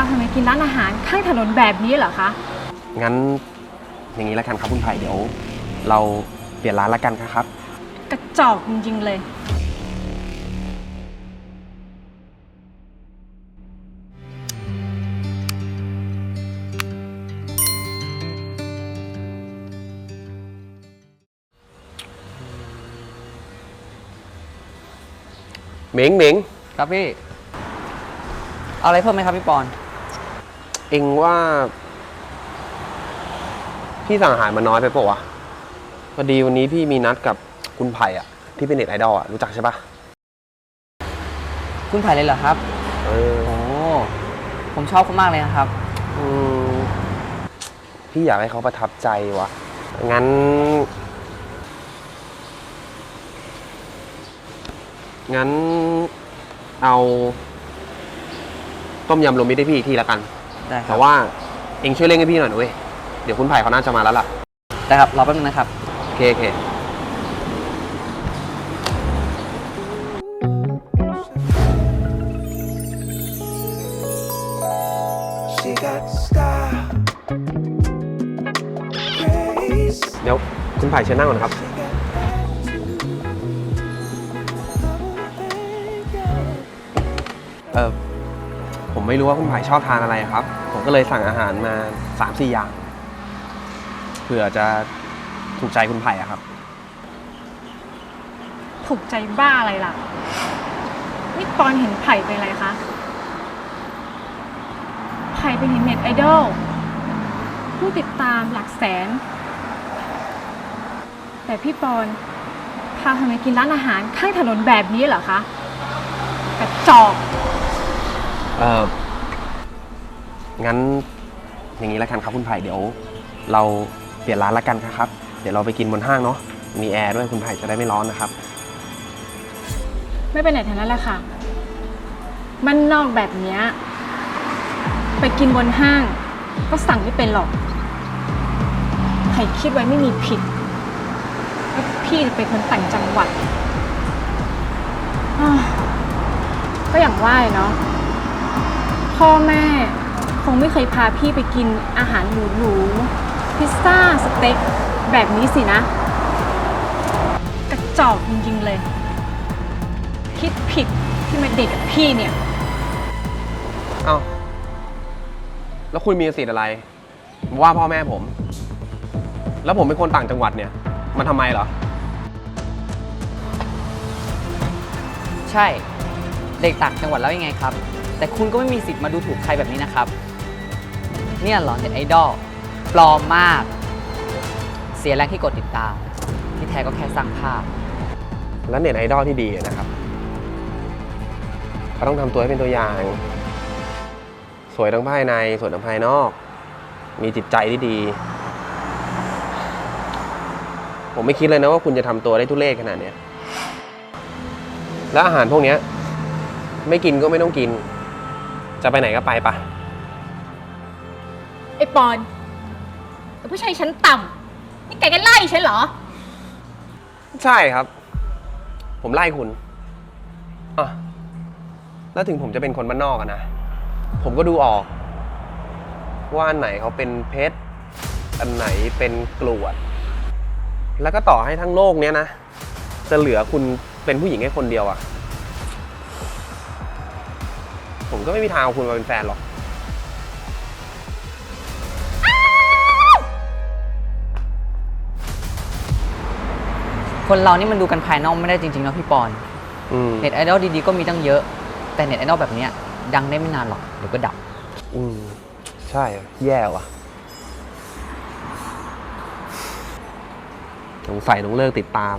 าทำไมกินร้านอาหารข้างถนนแบบนี้เหรอคะ งั้นอย่างนี้แล้วกันครับคุณไผ่เดี๋ยว เราเปลี่ยนร้านละกันครับ กระจอกจริงๆเลย เหม็งเหม็งครับพี่ เอาอะไรเพิ่มไหมครับพี่ปอน เองว่า พี่สั่งอาหารมาน้อยไปปะวะพอดีวันนี้พี่มีนัดกับคุณไผ่อะที่เป็นเน็ตไอดอลอะรู้จักใช่ปะคุณไผ่เลยเหรอครับ เออ โอ้ ผมชอบเขามากเลยนะครับ อืมพี่อยากให้เขาประทับใจวะงั้น งั้นเอา ต้มยำรวมมิตรให้พี่อีกทีละกัน ได้ครัแต่บว่าเองช่วยเร่งให้พี่หน่อยนะเว้ยเดี๋ยวคุณไผ่เขาน่าจะมาแล้วล่ะได้ครับรอแป๊บนึงนะครับ โอเคโอเค She got style. Grace. เดี๋ยวคุณไผ่เชิญนั่งก่อนนะครับ She got attitude. Double thinking. เออ ผมไม่รู้ว่าคุณไผ่ชอบทานอะไรครับ ผมก็เลยสั่งอาหารมาสามสี่อย่างเผื่อจะถูกใจคุณไผ่อะครับ ถูกใจบ้าอะไรล่ะ นี่ปอนเห็นไผ่เป็นอะไรคะไผ่เป็นเน็ตไอดอลผู้ติดตามหลักแสน แต่พี่ปอนพาทำไมกินร้านอาหารข้างถนนแบบนี้เหรอคะกระจอก เอองั้นอย่างนี้แล้วกันครับคุณไผ่เดี๋ยว เราเปลี่ยนร้านละกันครับ เดี๋ยวเราไปกินบนห้างเนาะมีแอร์ด้วยคุณไผ่จะได้ไม่ร้อนนะครับ ไม่เป็นไหนทั้งนั้นแหละค่ะ มันนอกแบบเนี้ยไปกินบนห้าง ก็สั่งไม่เป็นหรอกใครคิดไว้ไม่มีผิดว่าพี่จะเป็นคนต่างจังหวัดอ้าวก็อย่างว่าเนาะ พ่อแม่ คงไม่เคยพาพี่ไปกินอาหารหรูๆพิซซ่าสเต็กแบบนี้สินะ กระจอกจริงๆเลย คิดผิดที่มาเด็กกับพี่เนี่ย เอ้า แล้วคุณมีสิทธิ์อะไรมาว่าพ่อแม่ผม แล้วผมเป็นคนต่างจังหวัดเนี่ย มันทำไมเหรอ ใช่ เด็กต่างจังหวัดแล้วยังไงครับ แต่คุณก็ไม่มีสิทธิ์มาดูถูกใครแบบนี้นะครับ เนี่ยเหรอเน็ตไอดอลปลอมมาก เสียแรงที่กดติดตาม ที่แท้ก็แค่สร้างภาพ แล้วเน็ตไอดอลที่ดีนะครับ เขาต้องทำตัวให้เป็นตัวอย่าง สวยทั้งภายใน สวยทั้งภายนอก มีจิตใจที่ดี ผมไม่คิดเลยนะว่าคุณจะทำตัวได้ทุเรศขนาดเนี้ยแล้วอาหารพวกเนี้ย ไม่กินก็ไม่ต้องกิน จะไปไหนก็ไปปะไอ้ปอนแต่ผู้ชายชั้นต่ำนี่แกก็ไล่ฉันเหรอ ใช่ครับ ผมไล่คุณอะแล้วถึงผมจะเป็นคนบ้านนอกอะนะ ผมก็ดูออก ว่าอันไหนเขาเป็นเพชร อันไหนเป็นกรวด แล้วก็ต่อให้ทั้งโลกเนี้ยนะ จะเหลือคุณเป็นผู้หญิงแค่คนเดียวอะ ผมก็ไม่มีทางเอาคุณมาเป็นแฟนหรอก คนเรานี่มันดูกันภายนอกไม่ได้จริงๆเนาะพี่ปอนอืมเน็ตไอดอลดีๆก็มีตั้งเยอะ แต่เน็ตไอดอลแบบเนี้ยดังได้ไม่นานหรอกเดี๋ยวก็ดับ อืมใช่อะแย่ว่ะสงสัยต้องเลิกติดตาม